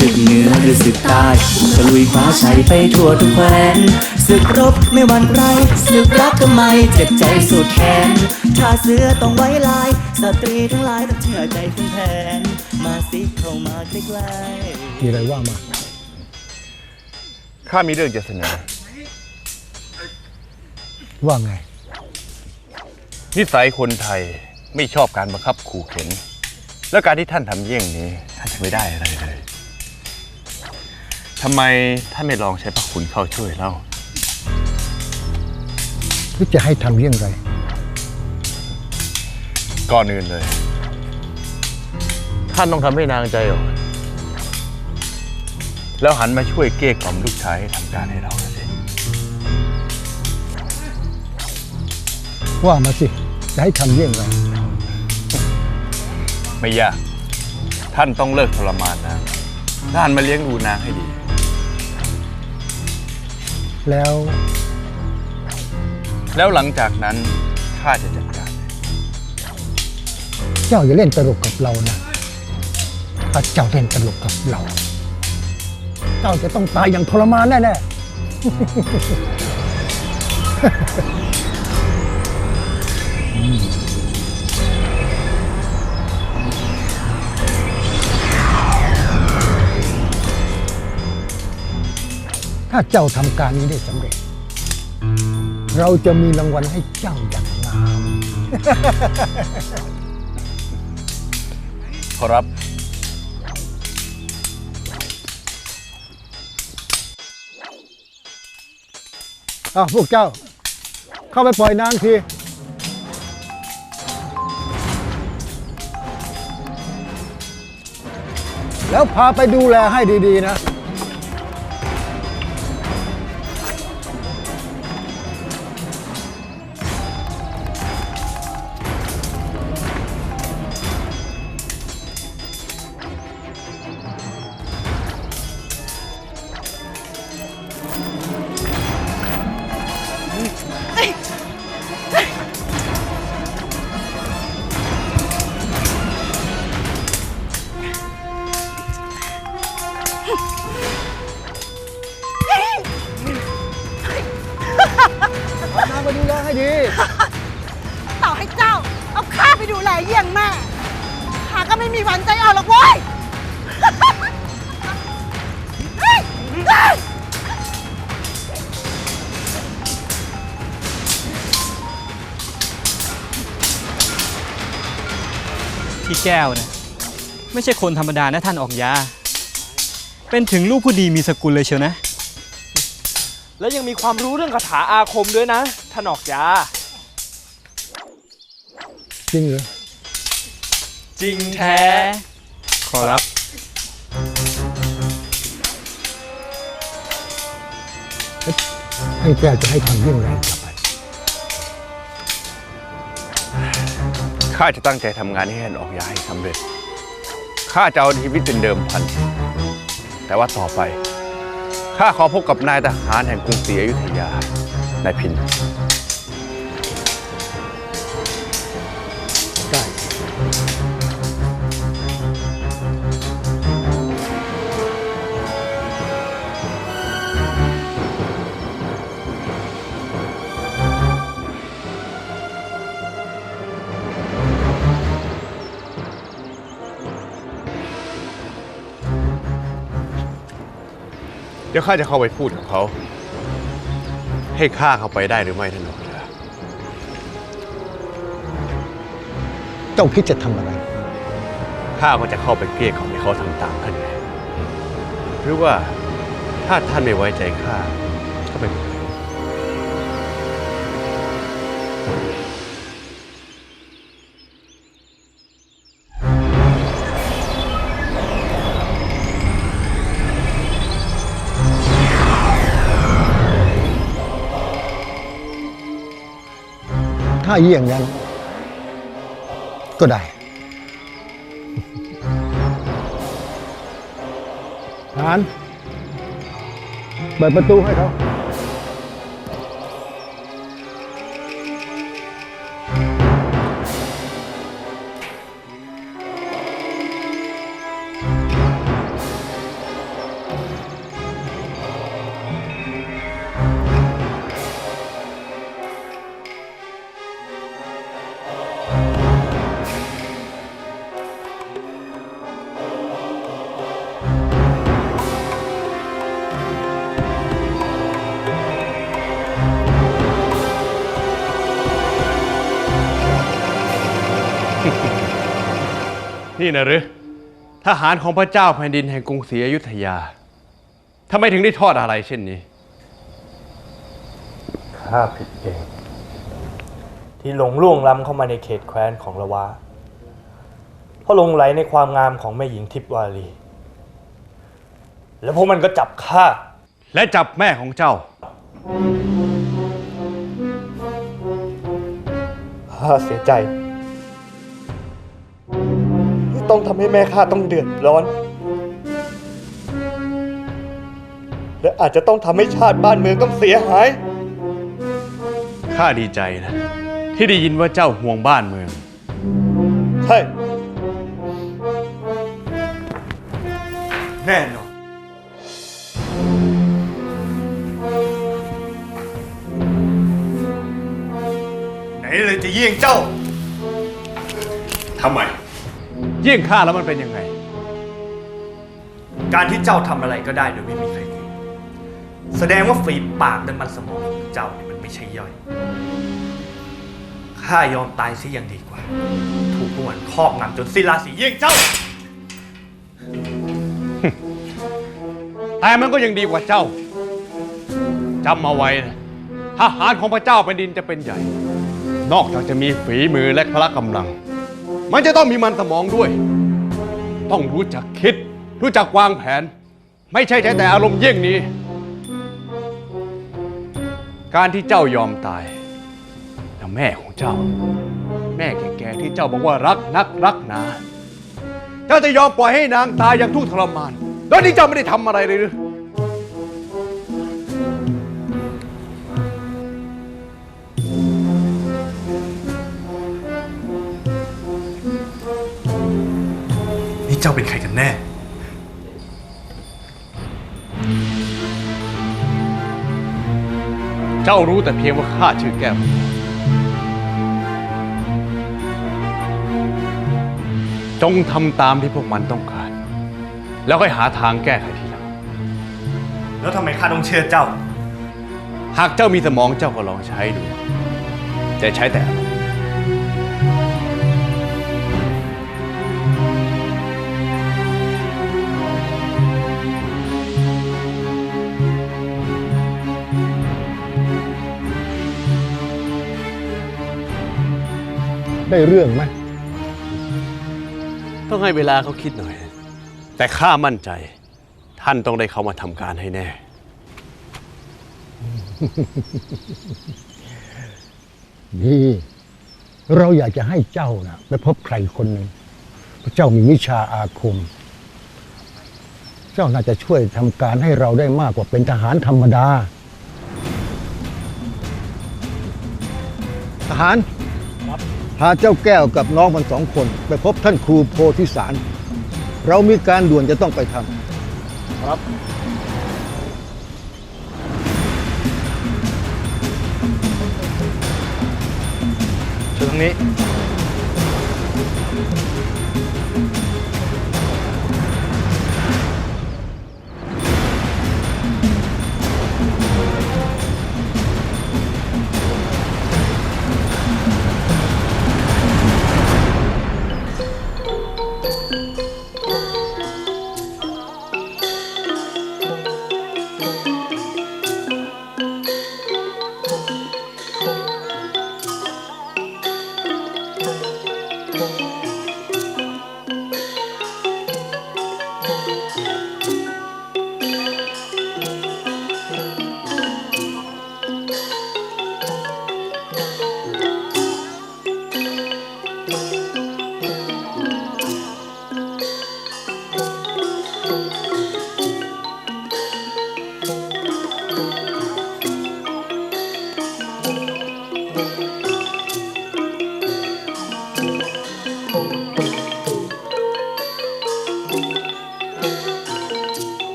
ศึกเหนือหรือศึกใต้ตะลุยคว้าชัยไปทั่วทุกแคว้นศึกรบไม่หวั่นไรศึกรักก็ไม่เจ็บใจสุดแขนถ้าเสือต้องไว้ลาย สตรีทั้งหลายต้องเชื่อใจคุณแผนมาสิเข้ามาใกล้ๆมีอะไรว่ามา ข้ามีเรื่องจะเสนอ ว่าไง นิสัยคนไทยไม่ชอบการบังคับขู่เข็น และการที่ท่านทำเยี่ยงนี้ ท่านจะไม่ได้อะไรเลย ทำไมท่านไม่ลองใช้พระคุณเข้าช่วยเล่าหรือจะให้ทำเรื่องไร ก่อนอื่นเลย ท่านต้องทำให้นางใจอ่อนแล้วหันมาช่วยเกลี้ยกล่อมลูกชายให้ทำการให้เราสิว่ามาสิ จะให้ทำเรื่องไร ไม่ยาก ท่านต้องเลิกทรมานนางท่านมาเลี้ยงดูนางให้ดี แล้ว แล้วหลังจากนั้นข้าจะจัดการ เจ้าอย่าเล่นตลกกับเรานะ ถ้าเจ้าเล่นตลกกับเรา เจ้าจะต้องตายอย่างทรมานแน่ๆ ถ้าเจ้าทำการนี้ได้สำเร็จ เราจะมีรางวัลให้เจ้าอย่างงาม ขอรับ อะพวกเจ้า เข้าไปปล่อยนางที แล้วพาไปดูแลให้ดี ๆ นะ เอานางไปดูแลให้ดี ต่อให้เจ้า เอาข้าไปดูแลเยี่ยงแม่ข้าก็ไม่มีวันใจอ่อนหรอกเว้ยเฮ้ยเฮ้ยพี่แก้วนะไม่ใช่คนธรรมดานะท่านออกยา เป็นถึงลูกผู้ดีมีสกุลเลยเชียวนะ แล้วยังมีความรู้เรื่องคาถาอาคมด้วยนะท่านออกยา จริงเหรอ จริงแท้ ขอรับ ท่านแก้วจะให้ทำเรื่องไรต่อไป ข้าจะตั้งใจทำงานให้ท่านออกยาให้สำเร็จ ข้าจะเอาชีวิตเป็นเดิมพัน แต่ว่าต่อไปข้าขอพบกับนายทหารแห่งกรุงศรีอยุธยานายพิน ดี๋ยวข้าจะเข้าไปพูดกับเขา ให้ข้าเข้าไปได้หรือไม่ท่านออกยาเจ้าคิดจะทำอะไร ข้าก็จะเข้าไปเกลี้ยกล่อมให้เขาทำตามท่านไงหรือว่าถ้าท่านไม่ไว้ใจข้าก็ไม่เป็ ถ้าเยี่ยงนั้น ก็ได้ทหารเปิดประตูให้เขา นี่นะหรือทหารของพระเจ้าแผ่นดินแห่งกรุงศรีอยุธยาทำไมถึงได้ทอดอะไรเช่นนี้ข้าผิดเอง ที่หลงล่วงล้ำเข้ามาในเขตแคว้นของละวะเพราะหลงไหลในความงามของแม่หญิงทิพวารี แล้วพวกมันก็จับข้าและจับแม่ของเจ้า ข้าเสียใจที่ ต้องทำให้แม่ข้าต้องเดือดร้อน และอาจจะต้องทำให้ชาติบ้านเมืองต้องเสียหาย ข้าดีใจนะ ที่ได้ยินว่าเจ้าห่วงบ้านเมือง ใช่ แน่นอน ไหนเลยจะเยี่ยงเจ้า ทำไมเยี่ยงข้าแล้วมันเป็นยังไง การที่เจ้าทำอะไรก็ได้โดยไม่มีใครคุยแสดงว่าฝีปากและมันสมองของเจ้าเนี่ยมันไม่ใช่ย่อยข้ายอมตายเสียยังดีกว่า ถูกพวกมันครอบงำจนสิ้นราศีเยี่ยงเจ้า แต่มันก็ยังดีกว่าเจ้าจำเอาไว้นะทหารของพระเจ้าแผ่นดินจะเป็นใหญ่ นอกจากจะมีฝีมือและพละกำลัง มันจะต้องมีมันสมองด้วย ต้องรู้จักคิด รู้จักวางแผน ไม่ใช่ใช้แต่อารมณ์เยี่ยงนี้ การที่เจ้ายอมตายแต่แม่ของเจ้า แม่แก่ๆที่เจ้าบอกว่ารักนักรักหนาเจ้าจะยอมปล่อยให้นางตายอย่างทุกข์ทรมานโดยที่เจ้าไม่ได้ทำอะไรเลยหรือ จ้ารู้แต่เพียงว่าข้าชื่อแก้ว จงทำตามที่พวกมันต้องการ แล้วค่อยหาทางแก้ไขทีหลัง แล้วทำไมข้าต้องเชื่อเจ้า หากเจ้ามีสมองเจ้าก็ลองใช้ดู จะใช้แต่อาร ได้เรื่องไหมต้องให้เวลาเขาคิดหน่อย แต่ข้ามั่นใจ ท่านต้องได้เขามาทำการให้แน่ ดีเราอยากจะให้เจ้านะไปพบใครคนหนึ่งพระเจ้ามีวิชาอาคม เจ้าน่าจะช่วยทำการให้เราได้มากกว่าเป็นทหารธรรมดา ทหาร พาเจ้าแก้วกับน้องมันสองคน ไปพบท่านครูโพธิสาร เรามีการด่วนจะต้องไปทำเชิญตรงนี้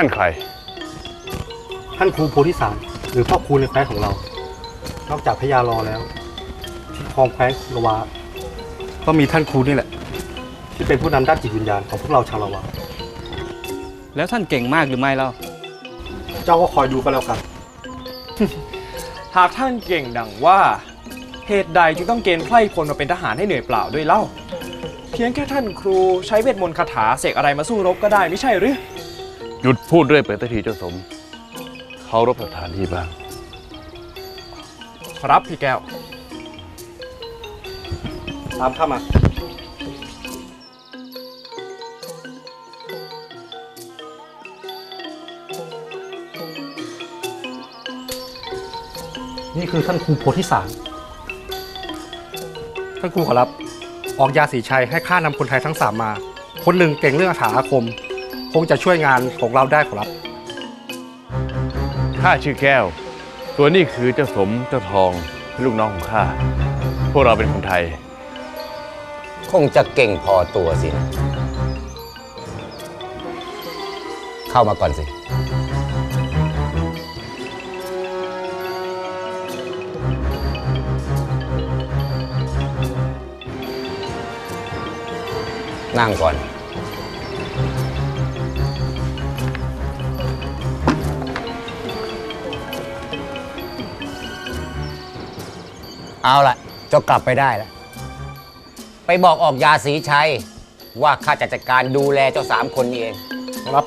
นั่นใคร ท่านครูโพธิสารหรือพ่อครูในแคว้นของเรา นอกจากพญารอแล้ว ที่ครองแคว้นละวาก็มีท่านครูนี่แหละที่ที่เป็นผู้นำด้านจิตวิญญาณของพวกเราชาวละวาแล้วท่านเก่งมากหรือไม่เล่าเจ้าก็คอยดูกันแล้วกัน หากท่านเก่งดังว่า เหตุใดจึงต้องเกณฑ์ไพร่พลมาเป็นทหารให้เหนื่อยเปล่าด้วยเล่า เพียงแค่ท่านครูใช้เวทมนต์คาถาเสกอะไรมาสู้รบก็ได้ไม่ใช่หรือ หยุดพูดเรื่อยไปสักทีเจ้าสมเคารพสถานที่บ้าง ครับพี่แก้ว ตามข้ามา นี่คือท่านครูโพธิสารท่านครูขอรับ ออกยาสีชัยให้ข้านำคนไทยทั้งสามมา คนหนึ่งเก่งเรื่องคาถาอาคม คงจะช่วยงานของเราได้ขอรับ ข้าชื่อแก้ว ตัวนี้คือเจ้าสมเจ้าทองลูกน้องของข้า พวกเราเป็นคนไทย คงจะเก่งพอตัวสินะเข้ามาก่อนสิ นั่งก่อน เอาละเจ้ากลับไปได้แล้วไปบอกออกยาสีชัย ว่าข้าจะจัดการดูแลเจ้าสามคนนี้เอง ครับ